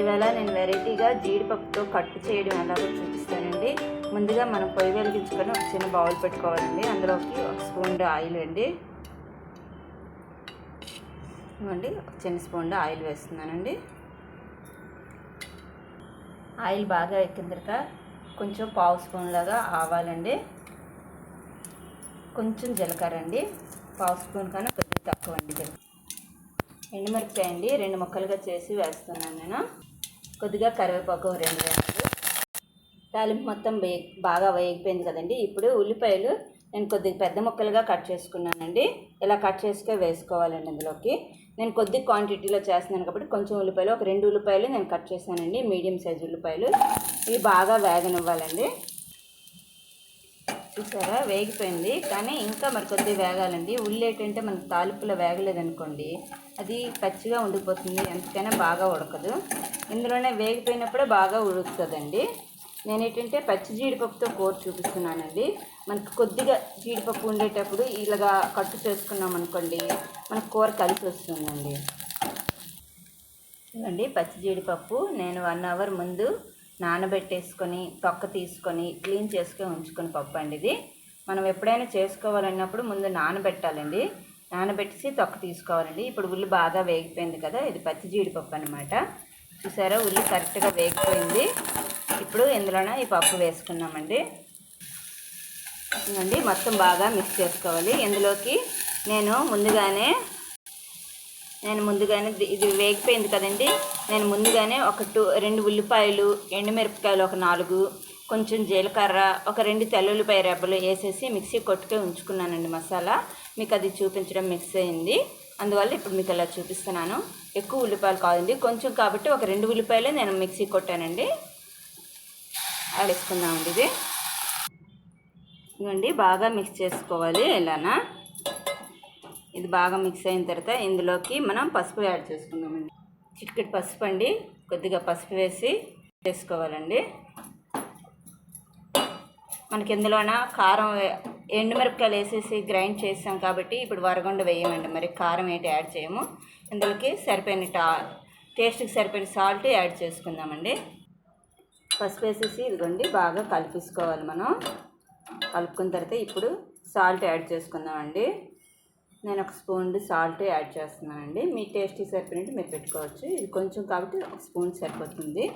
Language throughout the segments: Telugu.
ఇవాళ నేను వెరైటీగా జీడిపప్పుతో కట్టు చేయడం ఎలాగో చూపిస్తానండి. ముందుగా మనం పొయ్యి వెలిగించుకొని ఒక చిన్న బౌల్ పెట్టుకోవాలండి. అందులోకి ఒక స్పూన్ ఆయిల్ అండి. ఇవ్వండి ఒక చిన్న స్పూన్ ఆయిల్ వేస్తున్నానండి. ఆయిల్ బాగా ఎక్కిన తర్వాత కొంచెం పావు స్పూన్ లాగా ఆవాలండి. కొంచెం జీలకర్ర అండి. పావు స్పూన్ కన్నా కొద్దిగా తక్కువ అండి ఎండుమిరపకాయ అండి. రెండు ముక్కలుగా చేసి వేస్తున్నాను నేను. కొద్దిగా కరివేపాకు రెండు వేయాలి తాలింపు మొత్తం వేగి బాగా వేగిపోయింది కదండి. ఇప్పుడు ఉల్లిపాయలు నేను కొద్దిగా పెద్ద ముక్కలుగా కట్ చేసుకున్నానండి. ఇలా కట్ చేసుకే వేసుకోవాలండి అందులోకి నేను కొద్ది క్వాంటిటీలో చేస్తున్నాను కాబట్టి కొంచెం ఉల్లిపాయలు ఒక రెండు ఉల్లిపాయలు నేను కట్ చేశానండి. మీడియం సైజ్ ఉల్లిపాయలు. ఇవి బాగా వేగనివ్వాలండి. చూసారా? వేగిపోయింది. కానీ ఇంకా మరి కొద్దిగా వేగాలండి. ఉల్లి ఏంటంటే మనకు తాలింపులో వేగలేదనుకోండి అది పచ్చిగా ఉండిపోతుంది. ఎంతకైనా బాగా ఉడకదు. ఇందులోనే వేగిపోయినప్పుడే బాగా ఉడుకుతుందండి. నేను ఏంటంటే పచ్చి జీడిపప్పుతో కూర చూపిస్తున్నానండి. మనకు కొద్దిగా జీడిపప్పు ఉండేటప్పుడు ఇలాగా కట్టు చేసుకున్నాం అనుకోండి మనకు కూర కలిసి వస్తుందండి. చూడండి పచ్చి జీడిపప్పు. నేను వన్ అవర్ ముందు నానబెట్టేసుకొని తొక్క తీసుకొని క్లీన్ చేసుకొని ఉంచుకొని పప్పు అండి ఇది. మనం ఎప్పుడైనా చేసుకోవాలన్నప్పుడు ముందు నానబెట్టాలండి. నానబెట్టేసి తొక్క తీసుకోవాలండి. ఇప్పుడు ఉల్లి బాగా వేగిపోయింది కదా ఇది పచ్చి జీడిపప్పు అనమాట చూసారా ఉల్లి కరెక్ట్గా వేగిపోయింది. ఇప్పుడు ఇందులోనే ఈ పప్పు వేసుకున్నామండి. అండి మొత్తం బాగా మిక్స్ చేసుకోవాలి. ఇందులోకి నేను ముందుగానే నేను ముందుగానే ఇది- వేగిపోయింది కదండి. నేను ముందుగానే ఒక టూ రెండు ఉల్లిపాయలు ఎండుమిరపకాయలు ఒక నాలుగు కొంచెం జీలకర్ర ఒక రెండు తెల్లుల్లిపాయ రెబ్బలు వేసేసి మిక్సీ కొట్టుకే ఉంచుకున్నానండి మసాలా. మీకు అది చూపించడం మిక్స్ అయింది. అందువల్ల ఇప్పుడు మీకు ఇలా చూపిస్తున్నాను. ఎక్కువ ఉల్లిపాయలు కాదండి. కొంచెం కాబట్టి ఒక రెండు ఉల్లిపాయలే నేను మిక్సీ కొట్టానండి. అది వేసుకుందామండి ఇది. ఇవ్వండి బాగా మిక్స్ చేసుకోవాలి. ఇలానా? ఇది బాగా మిక్స్ అయిన తర్వాత ఇందులోకి మనం పసుపు యాడ్ చేసుకుందామండి. చిటికెట్ పసుపు అండి. కొద్దిగా పసుపు వేసి వేసుకోవాలండి. మనకి ఇందులోన కారం ఎండుమిరపకాయలు వేసేసి గ్రైండ్ చేసాం కాబట్టి ఇప్పుడు వరగొండ వేయమండి. మరి కారం ఏంటి యాడ్ చేయము. ఇందులోకి సరిపోయిన టా టేస్ట్కి సరిపోయిన సాల్ట్ యాడ్ చేసుకుందామండి. పసుపు వేసేసి ఇదిగోండి బాగా కలిపేసుకోవాలి మనం. కలుపుకున్న తర్వాత ఇప్పుడు సాల్ట్ యాడ్ చేసుకుందామండి. నేను ఒక స్పూన్ సాల్ట్ యాడ్ చేస్తున్నానండి. మీ టేస్టీ సరిపోయినట్టు మీరు పెట్టుకోవచ్చు. ఇది కొంచెం కాబట్టి ఒక స్పూన్ సరిపోతుంది.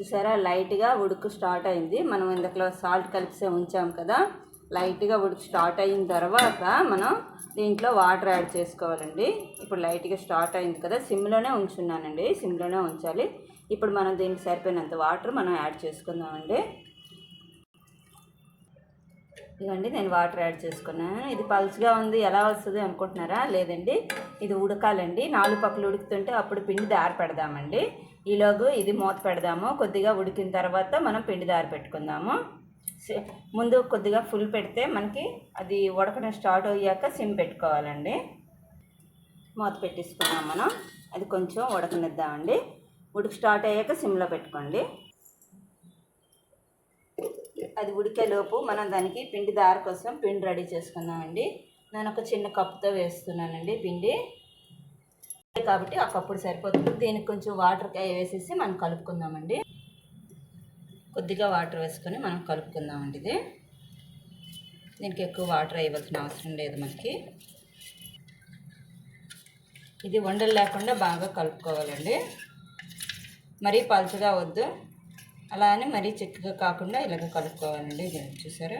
చూసారా? లైట్గా ఉడుకు స్టార్ట్ అయింది. మనం ఇందులో సాల్ట్ కలిపిసే ఉంచాం కదా? లైట్గా ఉడుకు స్టార్ట్ అయిన తర్వాత మనం దీంట్లో వాటర్ యాడ్ చేసుకోవాలండి. ఇప్పుడు లైట్గా స్టార్ట్ అయింది కదా? సిమ్లోనే ఉంచున్నానండి. సిమ్లోనే ఉంచాలి. ఇప్పుడు మనం దీనికి సరిపోయినంత వాటర్ మనం యాడ్ చేసుకుందామండి. ఇదండి నేను వాటర్ యాడ్ చేసుకున్నాను. ఇది పల్చగా ఉంది ఎలా వస్తుంది అనుకుంటున్నారా? లేదండి ఇది ఉడకాలండి. నాలుగు పక్కలు ఉడుకుతుంటే అప్పుడు పిండి దారి పెడదామండి. ఈలోగు ఇది మూత పెడదాము. కొద్దిగా ఉడికిన తర్వాత మనం పిండి దారి పెట్టుకుందాము. ముందు కొద్దిగా ఫుల్ పెడితే మనకి అది ఉడకడం స్టార్ట్ అయ్యాక సిమ్ పెట్టుకోవాలండి. మూత పెట్టేసుకున్నాం మనం. అది కొంచెం ఉడకనిద్దామండి. ఉడికి స్టార్ట్ అయ్యాక సిమ్లో పెట్టుకోండి. అది ఉడికేలోపు మనం దానికి పిండి దారి కోసం పిండి రెడీ చేసుకుందామండి. నేను ఒక చిన్న కప్పుతో వేస్తున్నానండి పిండి. కాబట్టి ఆ కప్పుడు సరిపోతుంది. దీనికి కొంచెం వాటర్ వేసేసి మనం కలుపుకుందామండి. కొద్దిగా వాటర్ వేసుకొని మనం కలుపుకుందామండి ఇది. దీనికి ఎక్కువ వాటర్ వేయవలసిన అవసరం లేదు మనకి. ఇది వండలు లేకుండా బాగా కలుపుకోవాలండి. మరీ పలుచగా వద్దు. అలా అని మరీ చిక్కగా కాకుండా ఇలాగ కలుపుకోవాలండి. ఇది చూసారా?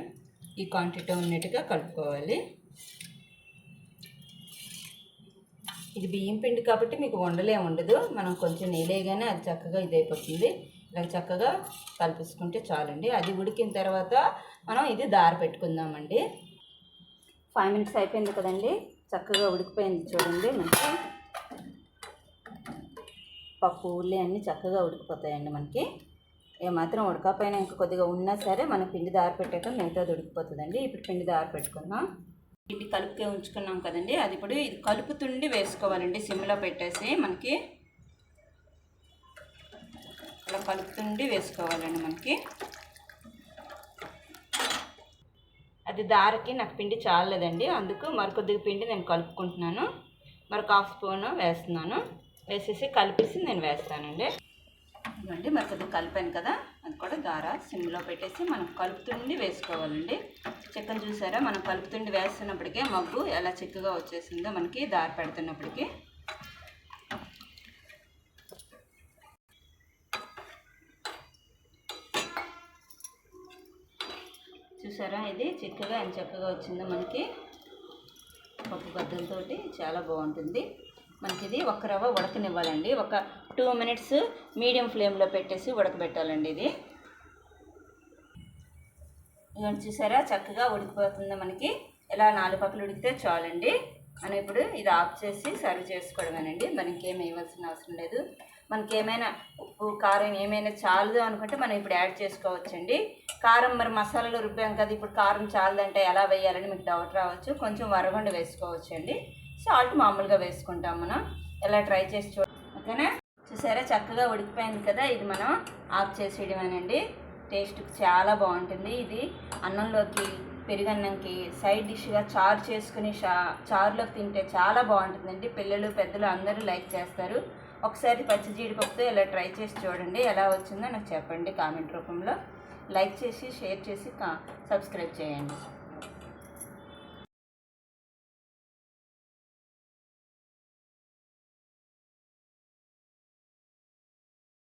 ఈ క్వాంటిటీ ఉన్నట్టుగా కలుపుకోవాలి. ఇది బియ్యం పిండి కాబట్టి మీకు వండలే ఉండదు. మనం కొంచెం నీళ్ళేగానే అది చక్కగా ఇది అయిపోతుంది ఇలా చక్కగా కలిపేసుకుంటే చాలండి. అది ఉడికిన తర్వాత మనం ఇది దారి పెట్టుకుందామండి. ఫైవ్ మినిట్స్ అయిపోయింది కదండి. చక్కగా ఉడికిపోయింది చూడండి. మనకి పప్పు ఉల్లి అన్నీ చక్కగా ఉడికిపోతాయండి మనకి. ఏమాత్రం ఉడకపోయినా ఇంకా కొద్దిగా ఉన్నా సరే మనం పిండి దారి పెట్టాక మిగతా ఉడికిపోతుందండి ఇప్పుడు పిండి దారి పెట్టుకున్నాం పిండి కలుపుకే ఉంచుకున్నాం కదండి. అది ఇప్పుడు ఇది కలుపుతుండి వేసుకోవాలండి. సిమ్లో పెట్టేసి మనకి అలా కలుపుతుండి వేసుకోవాలండి మనకి. అది దారికి నాకు పిండి చాలలేదండి. అందుకు మరికొద్దిగా పిండి నేను కలుపుకుంటున్నాను. మరొక హాఫ్ స్పూన్ వేస్తున్నాను. వేసేసి కలిపేసి నేను వేస్తానండి. ఇవ్వండి మరి కొద్దిగా కలిపాను కదా. అది కూడా దార సిమ్లో పెట్టేసి మనం కలుపుతుండి వేసుకోవాలండి. చికెన్ చూసారా? మనం కలుపుతుండి వేస్తున్నప్పటికే మగ్గు ఎలా చిక్కగా వచ్చేసిందో మనకి దార పెడుతున్నప్పటికీ. చూసారా? ఇది చిక్కగా ఎంత చక్కగా వచ్చిందో మనకి. పప్పు బద్దలతోటి చాలా బాగుంటుంది. మనకి ఇది ఒక రవ్వ ఉడకనివ్వాలండి. ఒక టూ మినిట్స్ మీడియం ఫ్లేమ్లో పెట్టేసి ఉడకబెట్టాలండి ఇది. ఇవన్నీ చూసారా? చక్కగా ఉడికిపోతుంది మనకి. ఇలా నాలుగు పక్కలు ఉడికితే చాలండి. మనం ఇప్పుడు ఇది ఆఫ్ చేసి సర్వ్ చేసుకోవడమేనండి. మనకి ఏమి వేయవలసిన అవసరం లేదు. మనకి ఏమైనా ఉప్పు కారం ఏమైనా చాలదు అనుకుంటే మనం ఇప్పుడు యాడ్ చేసుకోవచ్చండి. కారం మరి మసాలాలు రుబ్బాం కదా ఇప్పుడు కారం చాలదంటే ఎలా వేయాలని మీకు డౌట్ రావచ్చు. కొంచెం వరగొండ వేసుకోవచ్చండి. సాల్ట్ మామూలుగా వేసుకుంటాం మనం. ఎలా ట్రై చేసి చూ ఓకేనా? చూసారా? చక్కగా ఉడికిపోయింది కదా. ఇది మనం ఆఫ్ చేసేయడమేనండి. టేస్ట్ చాలా బాగుంటుంది ఇది. అన్నంలోకి పెరుగన్నంకి సైడ్ డిష్గా చారు చేసుకుని షా చారులోకి తింటే చాలా బాగుంటుందండి. పిల్లలు పెద్దలు అందరూ లైక్ చేస్తారు. ఒకసారి పచ్చి జీడిపప్పుతో ఇలా ట్రై చేసి చూడండి. ఎలా వచ్చిందో నాకు చెప్పండి కామెంట్ రూపంలో. లైక్ చేసి షేర్ చేసి కా సబ్స్క్రైబ్ చేయండి.